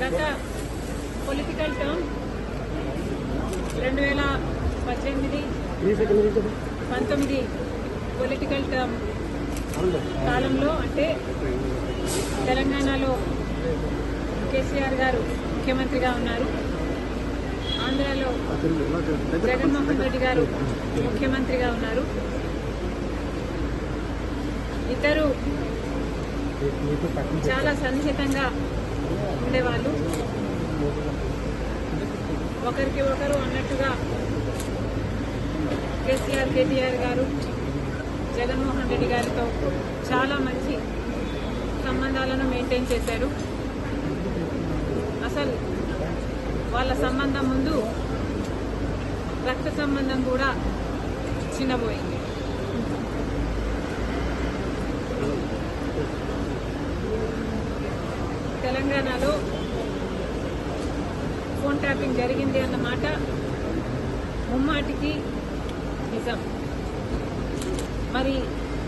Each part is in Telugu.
గత పొలిటికల్ టర్మ్ రెండు వేల పద్దెనిమిది పంతొమ్మిది పొలిటికల్ టర్మ్ కాలంలో అంటే తెలంగాణలో కేసీఆర్ గారు ముఖ్యమంత్రిగా ఉన్నారు. ఆంధ్రాలో జగన్మోహన్ రెడ్డి గారు ముఖ్యమంత్రిగా ఉన్నారు. ఇద్దరు చాలా సన్నిహితంగా ఉండేవాళ్ళు. ఒకరికి ఒకరు అన్నట్టుగా కేసీఆర్ కేటీఆర్ గారు జగన్మోహన్ రెడ్డి గారితో చాలా మంచి సంబంధాలను మెయింటైన్ చేశారు. అసలు వాళ్ళ సంబంధం ముందు రక్త సంబంధం కూడా చిన్నబోయింది తెలంగాణలో ఫోన్ ట్యాపింగ్ జరిగింది అన్నమాట ముమ్మాటికి నిజం. మరి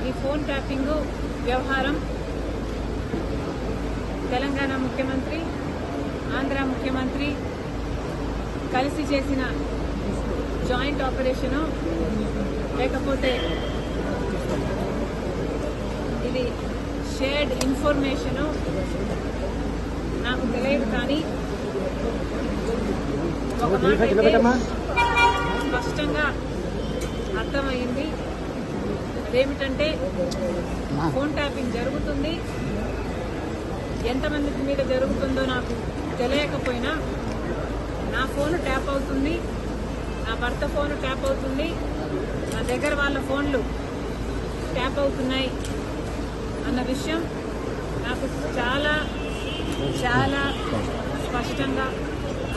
ఈ ఫోన్ ట్యాపింగ్ వ్యవహారం తెలంగాణ ముఖ్యమంత్రి ఆంధ్ర ముఖ్యమంత్రి కలిసి చేసిన జాయింట్ ఆపరేషను లేకపోతే ఇది షేర్డ్ ఇన్ఫర్మేషను స్పష్టంగా అర్థమైంది. అదేమిటంటే ఫోన్ ట్యాపింగ్ జరుగుతుంది. ఎంతమంది మీద జరుగుతుందో నాకు తెలియకపోయినా నా ఫోన్ ట్యాప్ అవుతుంది. నా భర్త ఫోన్ ట్యాప్ అవుతుంది. నా దగ్గర వాళ్ళ ఫోన్లు ట్యాప్ అవుతున్నాయి అన్న విషయం నాకు చాలా చాలా స్పష్టంగా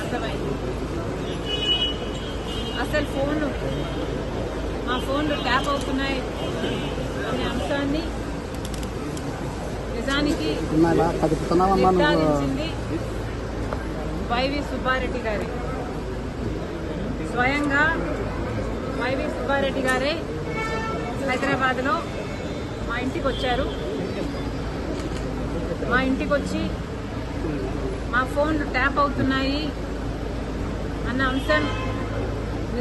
అర్థమైంది. అసలు ఫోన్ మా ఫోన్లు ట్యాప్ అవుతున్నాయి అనే అంశాన్ని నిజానికి నిర్ధారించింది వైవి సుబ్బారెడ్డి గారే స్వయంగా వైవి సుబ్బారెడ్డి గారే హైదరాబాద్లో మా ఇంటికి వచ్చారు. మా ఇంటికి వచ్చి మా ఫోన్లు ట్యాప్ అవుతున్నాయి. అన్న అంశం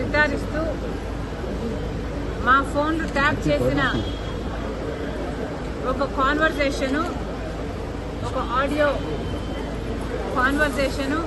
నిర్ధారిస్తూ మా ఫోన్లు ట్యాప్ చేసిన ఒక కాన్వర్సేషను ఒక ఆడియో కాన్వర్సేషను